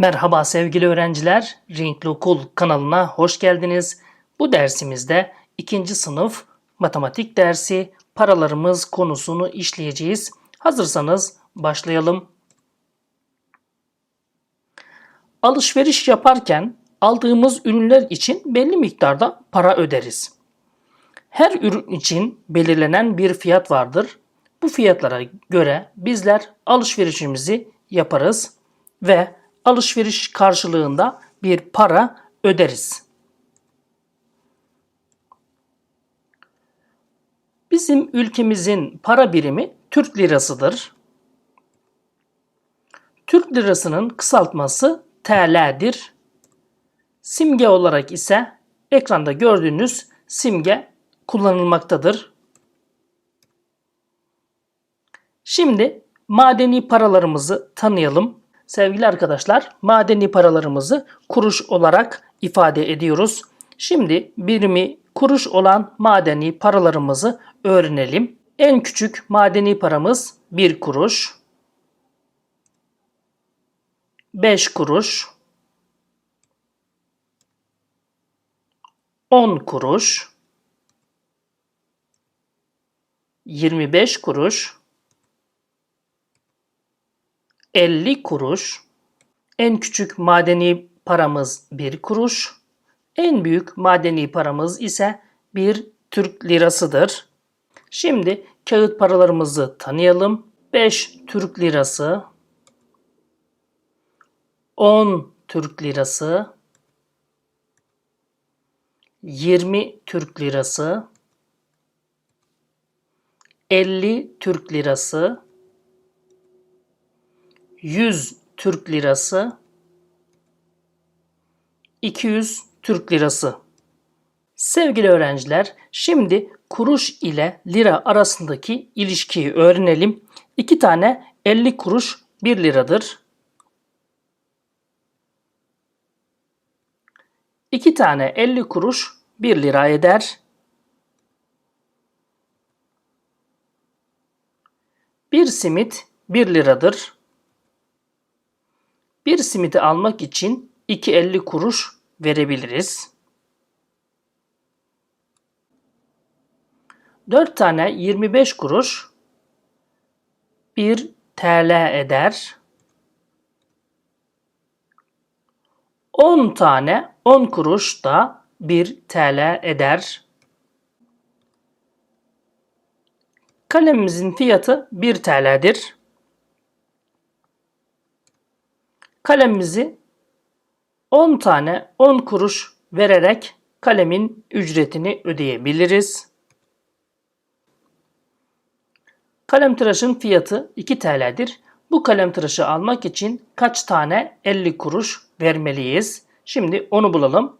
Merhaba sevgili öğrenciler, Renkli Okul kanalına hoş geldiniz. Bu dersimizde ikinci sınıf matematik dersi paralarımız konusunu işleyeceğiz. Hazırsanız başlayalım. Alışveriş yaparken aldığımız ürünler için belli miktarda para öderiz. Her ürün için belirlenen bir fiyat vardır. Bu fiyatlara göre bizler alışverişimizi yaparız ve alışveriş karşılığında bir para öderiz. Bizim ülkemizin para birimi Türk lirasıdır. Türk lirasının kısaltması TL'dir. Simge olarak ise ekranda gördüğünüz simge kullanılmaktadır. Şimdi madeni paralarımızı tanıyalım. Sevgili arkadaşlar, madeni paralarımızı kuruş olarak ifade ediyoruz. Şimdi birimi kuruş olan madeni paralarımızı öğrenelim. En küçük madeni paramız 1 kuruş, 5 kuruş, 10 kuruş, 25 kuruş, 50 kuruş, en küçük madeni paramız 1 kuruş, en büyük madeni paramız ise 1 Türk lirasıdır. Şimdi kağıt paralarımızı tanıyalım. 5 Türk lirası, 10 Türk lirası, 20 Türk lirası, 50 Türk lirası, 100 Türk lirası, 200 Türk lirası. Sevgili öğrenciler, şimdi kuruş ile lira arasındaki ilişkiyi öğrenelim. İki tane 50 kuruş 1 liradır. İki tane 50 kuruş 1 lira eder. Bir simit 1 liradır. Bir simiti almak için 2.50 kuruş verebiliriz. 4 tane 25 kuruş 1 TL eder. 10 tane 10 kuruş da 1 TL eder. Kalemimizin fiyatı 1 TL'dir. Kalemimizi 10 tane 10 kuruş vererek kalemin ücretini ödeyebiliriz. Kalem tıraşın fiyatı 2 TL'dir. Bu kalem tıraşı almak için kaç tane 50 kuruş vermeliyiz? Şimdi onu bulalım.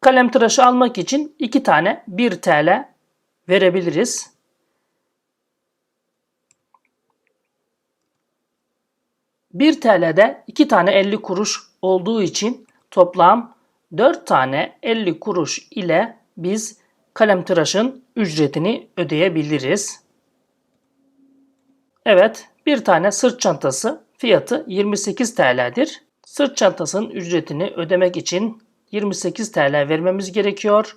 Kalem tıraşı almak için 2 tane 1 TL verebiliriz. 1 TL'de 2 tane 50 kuruş olduğu için toplam 4 tane 50 kuruş ile biz kalem tıraşın ücretini ödeyebiliriz. Evet, bir tane sırt çantası fiyatı 28 TL'dir. Sırt çantasının ücretini ödemek için 28 TL vermemiz gerekiyor.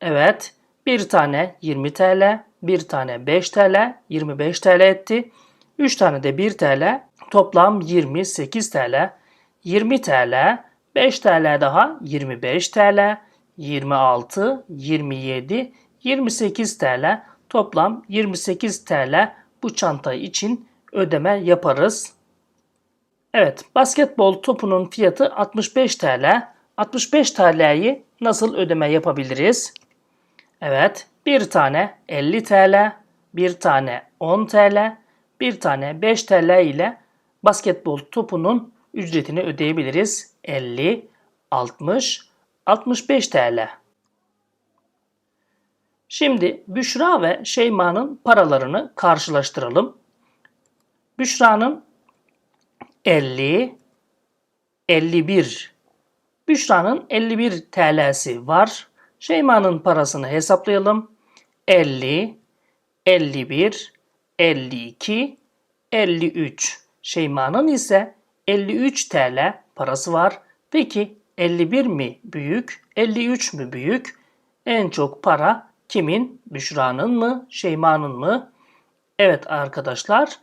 Evet, bir tane 20 TL, bir tane 5 TL, 25 TL etti. 3 tane de 1 TL, toplam 28 TL. 20 TL, 5 TL daha 25 TL, 26, 27, 28 TL. Toplam 28 TL bu çanta için ödeme yaparız. Evet, basketbol topunun fiyatı 65 TL. 65 TL'yi nasıl ödeme yapabiliriz? Evet, bir tane 50 TL, bir tane 10 TL, bir tane 5 TL ile basketbol topunun ücretini ödeyebiliriz. 50, 60, 65 TL. Şimdi Büşra ve Şeyma'nın paralarını karşılaştıralım. Büşra'nın 50, 51. Büşra'nın 51 TL'si var. Şeyma'nın parasını hesaplayalım. 50, 51, 52, 53. Şeyma'nın ise 53 TL parası var. Peki 51 mi büyük, 53 mü büyük? En çok para kimin? Büşra'nın mı, Şeyma'nın mı? Evet arkadaşlar,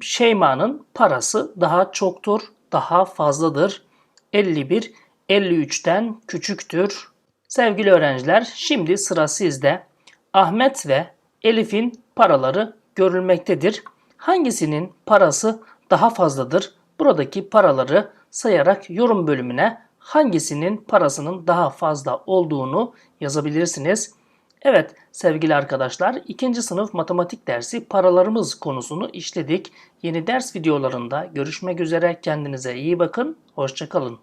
Şeyma'nın parası daha çoktur, daha fazladır. 51 53'ten küçüktür. Sevgili öğrenciler, şimdi sıra sizde. Ahmet ve Elif'in paraları görülmektedir. Hangisinin parası daha fazladır? Buradaki paraları sayarak yorum bölümüne hangisinin parasının daha fazla olduğunu yazabilirsiniz. Evet sevgili arkadaşlar ikinci sınıf matematik dersi paralarımız konusunu işledik. Yeni ders videolarında görüşmek üzere kendinize iyi bakın. Hoşçakalın.